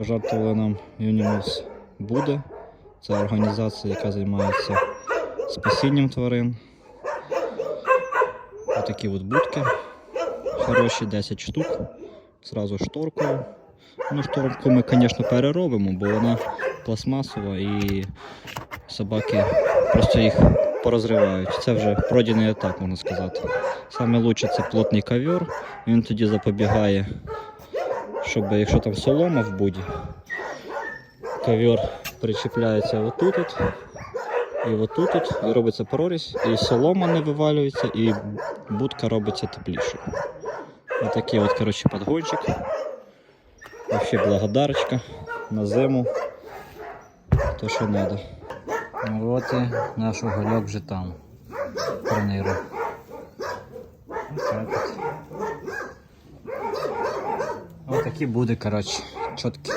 Пожертвували нам Unimals буде. Це організація, яка займається спасінням тварин. Отакі от будки. Хороші 10 штук. Зразу шторкою. Ну, шторку ми, звісно, переробимо, бо вона пластмасова і собаки просто їх порозривають. Це вже пройдений етап, можна сказати. Саме лучше це плотний ковер. Він тоді запобігає, щоб якщо там солома в буді, ковер причіпляється отут от, і отут от, і робиться прорізь, і солома не вивалюється, і будка робиться теплішою. Отакий от, коротше, подгончик. Вообще благодарочка на зиму. То, що треба. От і наш угольок вже там. Прониру. Так буде, коротше, чіткі.